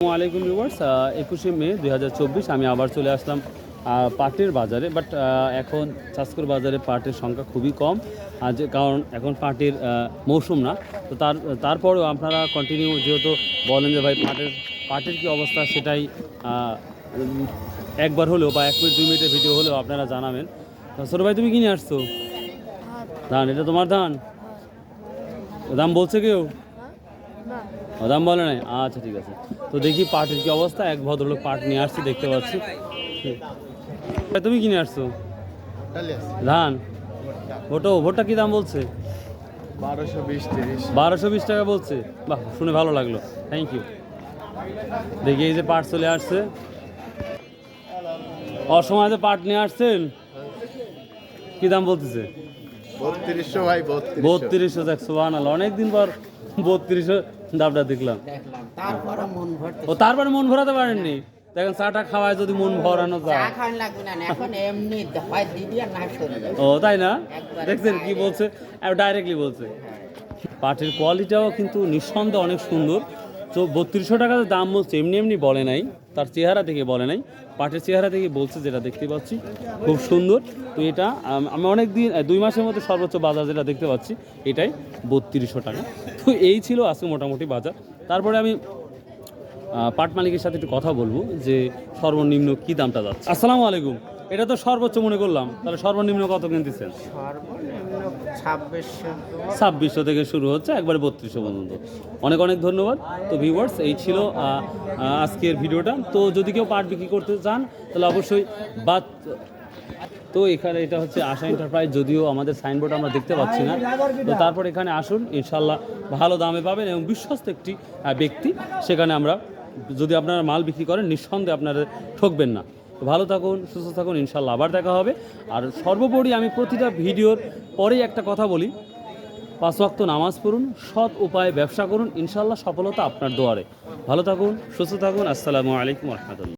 আলাইকুম ভিউয়ার্স একুশে মে দু হাজার চব্বিশ আমি আবার চলে আসলাম পাটের বাজারে বাট এখন চাষকর বাজারে পাটের সংখ্যা খুবই কম আর যে কারণ এখন পাটের মৌসুম না তো তার তারপরেও আপনারা কন্টিনিউ যেহেতু বলেন যে ভাই পাটের পাটের কি অবস্থা সেটাই একবার হলেও বা এক মিনিট দুই মিনিটের ভিডিও হলেও আপনারা জানাবেন। ছোটো ভাই তুমি কিনে আসছো? ধান। এটা তোমার ধান? দাম বলছে কেউ? ও, দাম বলে নাই? আচ্ছা ঠিক আছে। তো দেখি পাটের কি অবস্থা এক ভদ্রলোক পাট নিয়ে আসছি দেখতে পাচ্ছি। তুমি কিনে আসছো? ধান? ভোটো ভোটটা কি দাম বলছে? বারোশো বিশ টাকা বলছে। বাহ শুনে ভালো লাগল। থ্যাংক ইউ দেখি এই যে পাট চলে আসছে। অসময়ে পাট নিয়ে আসছেন কি দাম বলতেছে? বত্রিশশো ভাই বত্রিশ বত্রিশশো একশো বানালো অনেকদিন পর বত্রিশশো দামটা দেখলাম। দেখলাম তারপরে মন ভরতে ও তারপরে মন ভরাতে পারেননি? দেখেন চাটা খাওয়ায় যদি মন ভরানো যায়। ও তাই না? দেখছেন কি বলছে? ডাইরেক্টলি বলছে। পাটের কোয়ালিটিটাও কিন্তু নিঃসন্দেহে অনেক সুন্দর। তো বত্রিশশো টাকা দাম বলছে এমনি এমনি বলে নাই। তার চেহারা থেকে বলে নাই। পাটের চেহারা থেকে বলছে যেটা দেখতে পাচ্ছি। খুব সুন্দর। তো এটা, আমি অনেক দিন দুই মাসের মধ্যে সর্বোচ্চ বাজার যেটা দেখতে পাচ্ছি, এটাই বত্রিশশো টাকা। তো এই ছিল আজকে মোটামুটি বাজার। তারপরে আমি পাট মালিকের সাথে একটু কথা বলব যে সর্বনিম্ন কি দামটা যাচ্ছে। আসসালামু আলাইকুম। এটা তো সর্বোচ্চ মনে করলাম। তাহলে সর্বনিম্ন কত কিনতেছেন? সর্বনিম্ন ছাব্বিশশো। থেকে শুরু হচ্ছে, একবারে বত্রিশশো পর্যন্ত। অনেক অনেক ধন্যবাদ। তো ভিউয়ার্স এই ছিল আজকের ভিডিওটা। তো যদি কেউ পাট বিক্রি করতে চান, তাহলে অবশ্যই বাদ তো এখানে এটা হচ্ছে আশা এন্টারপ্রাইজ যদিও আমাদের সাইনবোর্ড আমরা দেখতে পাচ্ছি না। তো তারপর এখানে আসুন ইনশাল্লাহ ভালো দামে পাবেন এবং বিশ্বস্ত একটি ব্যক্তি। সেখানে আমরা, যদি আপনারা মাল বিক্রি করেন, নিঃসন্দেহে আপনারা ঠকবেন না। তো ভালো থাকুন, সুস্থ থাকুন ইনশাল্লাহ আবার দেখা হবে। আর সর্বোপরি আমি প্রতিটা ভিডিওর পরেই একটা কথা বলি, পাঁচ ওয়াক্ত নামাজ পড়ুন, সৎ উপায়ে ব্যবসা করুন ইনশাল্লাহ সফলতা আপনার দোয়ারে। ভালো থাকুন, সুস্থ থাকুন, আসসালামু আলাইকুম রহমতুল্লাহ।